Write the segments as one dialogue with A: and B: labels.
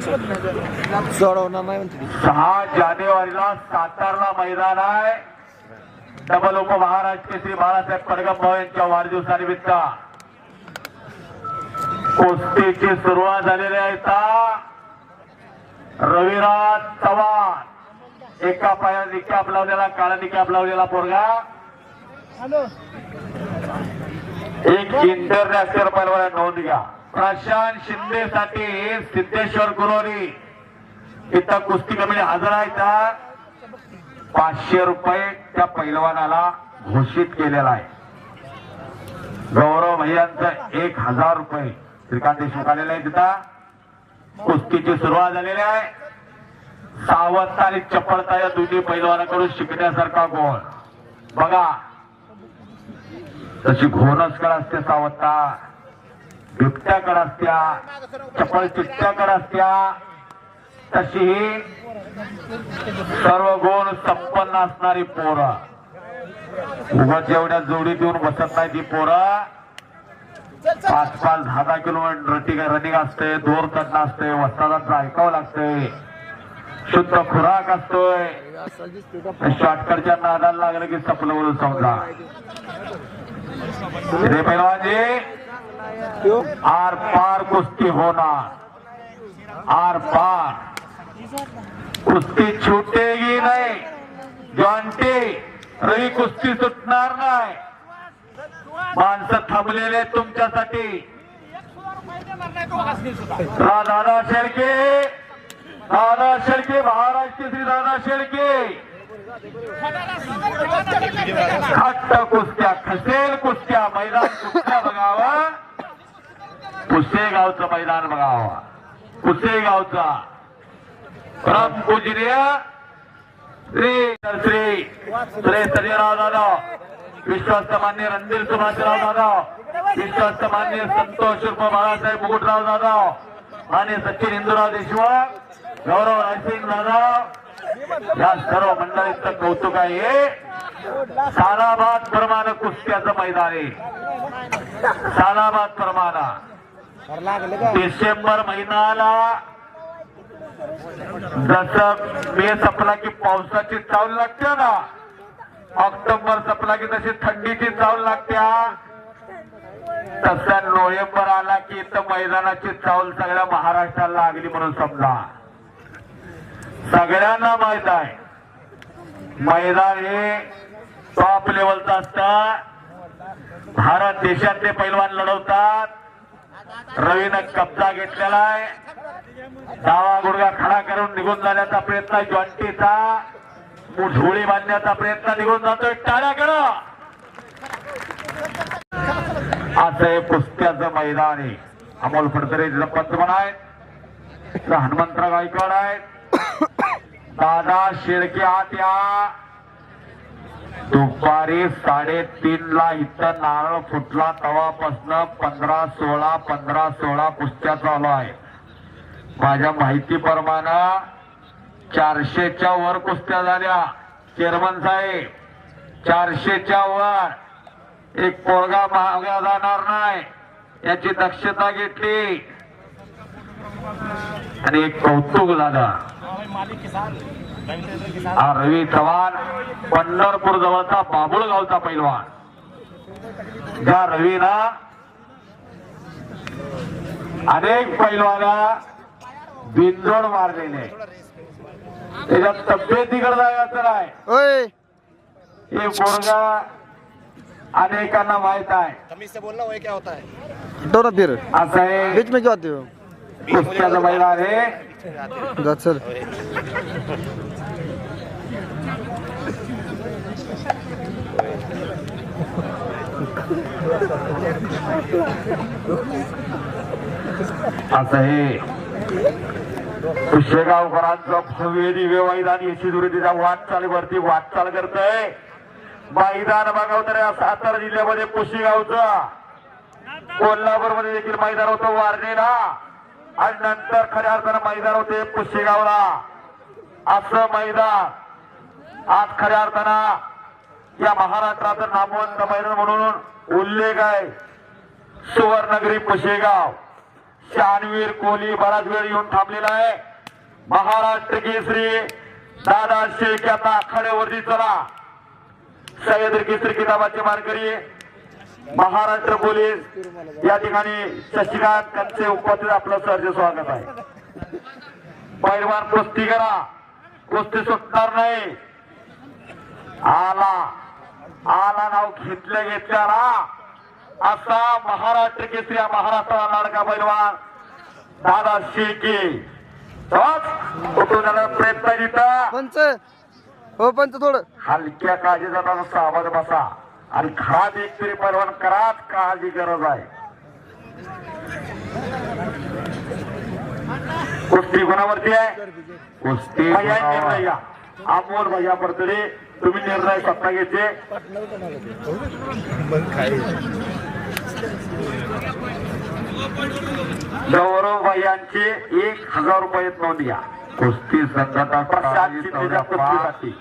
A: सोडवणार नाही म्हणते
B: सहा जानेवारीला सातारला मैदान आहे. डबल उप महाराष्ट्र श्री बाळासाहेब पडगम भाऊ यांच्या वाढदिवसानिमित्त. कुस्तीची सुरुवात झालेली आहे रविराज चव्हाण. एका पायात निकाप लावलेला काळा निकाप लावलेला पोरगा. एक इंटरनॅशनल पैलवान नोंद घ्या. प्रशांत शिंदे साठी सिद्धेश्वर गुरोरी इथं कुस्ती कमिटी हजर आहे का पाचशे रुपये त्या पैलवानाला घोषित केलेला आहे. गौरव भैयांचं एक हजार रुपये श्रीकांत देशमुख आलेला आहे तिथं कुस्तीची सुरुवात झालेली आहे. सावधता आणि चपळता या दोन्ही पैलवानाकडून शिकण्यासारखा गोळ बघा. तशी घोणसकड असते सावधता बिबट्याकडे असत्या चपळ चिट्ट्याकडे असत्या तशी सर्व गुण संपन्न असणारी पोरं. उगाच एवढ्या जोडी देऊन बसत नाही ती पोरं. पाच पाच दहा दहा किलोमीटर रनिंग रनिंग असते दोर चढणं असते वस्तादाचं ऐकावं लागतंय शुद्ध खुराक असतोय. शॉर्टकटच्या नादाला लागलं की सपलं समजा. रे
A: त्यो
B: आर पार कुस्ती होणार आर पार। कुस्ती छुटेगी नाही। जॉन्टी रवी कुस्ती सुटणार नाही। माणसं थांबलेले तुमच्यासाठी। दादा शेळके। दादा शेळके महाराष्ट्र श्री दादा शेळके। खट्ट कुस्त्या खसेल कुस्त्या मैदान कुस्त्या बघावा. कुस्तेगावचं मैदान बघावा. कुस्तेगावचा राम पूजनीय श्री श्री श्री सर्यराव दादा विश्वस्त मान्य रणधीर सुभाषराव दादा विश्वस्त मान्य संतोष उर्फ बाळासाहेब मुकुटराव दादा आणि सचिन इंदुराव देशमुख. गौरव रायसिंग दादा या सर्व मंडळीचं कौतुक आहे. सालाबाद प्रमाण कुस्त्याचं मैदान आहे. सालाबाद प्रमाणा. डिसेंबर महिन्याला जसं मे संपला की पावसाची चावल लागते ना ऑक्टोबर संपला की तशी थंडीची चावल लागत्या तसा नोव्हेंबर आला की इथं मैदानाची चावल सगळ्या महाराष्ट्राला लागली म्हणून समजा. सगळ्यांना माहीत आहे मैदान हे टॉप लेवलचं असतं. भारत देशातले पैलवान लढवतात. रवीनं कब्जा घेतलेला आहे. डावा गुडगा खडा करून निघून जाण्याचा प्रयत्न जॉन्टीचा झोळी बांधण्याचा प्रयत्न निघून जातोय. टाळ्याकडं! असं हे कुस्त्याचं मैदान आहे. अमोल फडतरे तिथं पंतप्रधान आहेत हनुमंतराव गायकवाड आहेत. दादा शेळके आत या दुपारी साडेतीन ला इथं नारळ फुटला तवापासनं पंधरा सोळा पंधरा सोळा कुस्त्या चालू आहे. माझ्या माहितीप्रमाणे चारशेच्या वर कुस्त्या झाल्या. चेअरमन साहेब चारशेच्या वर. एक पोरगा महागा जाणार नाही. याची दक्षता घेतली. आणि एक कौतुक झालं. हा रवी चव्हाण पंढरपूर जवळचा बाबुळगावचा पैलवान. ज्या रवीना अनेक पैलवाना बिनजोड मारलेले त्याच्या तब्येतीकडे जायचं नाही. हे पोरगा अनेकांना माहीत आहे.
C: बोलना वही क्या होता है
A: फिर.
B: असं आहे.
A: बीच में क्यों आते हो?
B: कुस्त्याचं आहे.
A: आता चल
B: असं हे कुशेगावकरांचं भव्य दिव्य मैदान यशी वाटचालीवरती वाटचाल करतय. मैदान बघाव तर या सातारा जिल्ह्यामध्ये कुशीगावचं. कोल्हापूरमध्ये देखील मैदान होतं वारणेला. आणि नंतर खऱ्या अर्थानं मैदान होते कुशीगावला. असं मैदान. आज खऱ्या अर्थानं या महाराष्ट्राचं नामवंत मैदान म्हणून उल्लेख आहे. सुवर्णगिरी पुशेगाव.
D: शानवीर कोहली बराच वेळ येऊन थांबलेला आहे. महाराष्ट्र केसरी दादा शेख यांना आखाड्यावरती चला. सह्याद्री केसरी किताबाचे मानकरी महाराष्ट्र पोलीस. या ठिकाणी शशिकांत कंचे उपस्थित आपलं सहर्ष स्वागत आहे. पैलवान कुस्ती करा. कुस्ती सुटणार नाही. आला. आला नाव घेतलं घेतल्याला असा महाराष्ट्र केसरी महाराष्ट्राला लाडका पैलवान दादा शेके प्रयत्न तिथं.
A: पंच. हो पंच थोडं.
D: हलक्या काळजीचा त्याचा सावध बसा. आणि खराब एक तरी परवान कराच काळजी गरज आहे. कुस्ती कोणावरती आहे? कुस्ती अमोल भैया परतडे तुम्ही निर्णय स्वतः घ्यायचे गौरव भैयांचे एक हजार रुपये नोंद घ्या कुस्ती कुस्तीसाठी.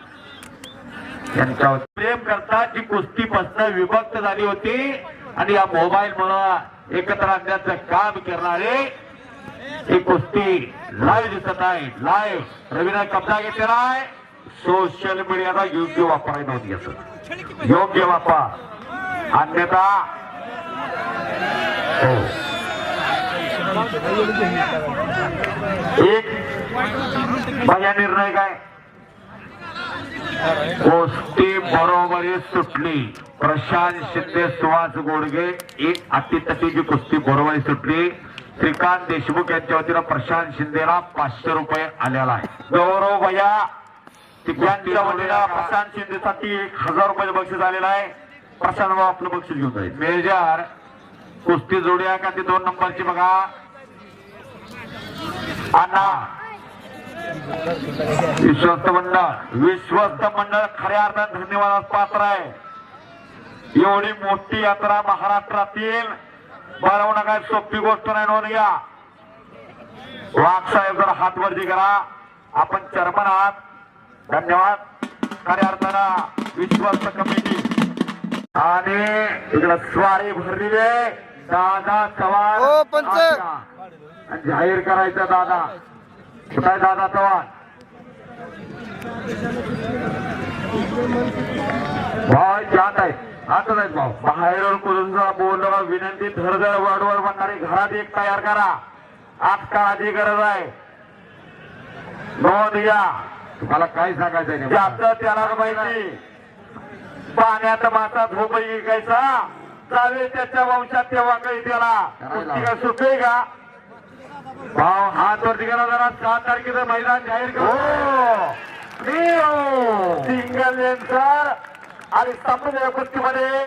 D: यांच्यावर प्रेम करतात जी कुस्ती पासून विभक्त झाली होती. आणि या मोबाईल मुळे एकत्र आणण्याचं काम करणारे ही कुस्ती लाईव्ह दिसत आहे. लाईव्ह रवीना कब्जा घेतलेला आहे. सोशल मीडियाचा योग्य वापर नोंद घ्यायचं योग्य वापर. अन्यथा हो. एक माझा निर्णय काय? गोष्टी बरोबरी सुटली. प्रशांत शिंदे सुहास गोडगे एक अटीतटीची कुस्ती बरोबरी सुटली. श्रीकांत देशमुख यांच्या वतीनं प्रशांत शिंदेला पाचशे रुपये आलेला आहे. गौरव भैया यांच्या वतीनं प्रशांत शिंदेसाठी एक हजार रुपये बक्षीस आलेलं आहे. प्रशांत भाऊ आपलं बक्षीस घेऊन जाईल. मेजर कुस्ती जोडी आहे का ती दोन नंबरची बघा. अण्णा विश्वस्त मंडळ विश्वस्त मंडळ खऱ्या अर्थात धन्यवादास पात्र आहे. एवढी मोठी यात्रा महाराष्ट्रातील बनवणं काय सोपी गोष्ट नाही नोंद घ्या. वाघ साहेब जरा हात वरती करा. आपण चर्मन आहात धन्यवाद. खऱ्या अर्थानं विश्वस्त कमिटी. आणि इकडं स्वारी भरलेली दादा चव्हाण. जाहीर करायचं दादा. कुठं दादा चव्हाण. भाऊ जात आहे. आतच आहेत भाऊ. बाहेरून कुलूनचा बोलणं विनंती धडधड वडवड म्हणणारी घरात एक तयार करा. आज काळाची गरज आहे. नोंद घ्या. तुम्हाला काय सांगायचं ज्याचं त्याला माहिती. पाण्यात मासा झोपही विकायचा जावे त्याच्या वंशात तेव्हा काही त्याला. सुटते का भाव हात वरती करा जरा. सात तारखेचं मैदान जाहीर करू सिंगल लेन्सर आणि स्तंभ कुस्तीमध्ये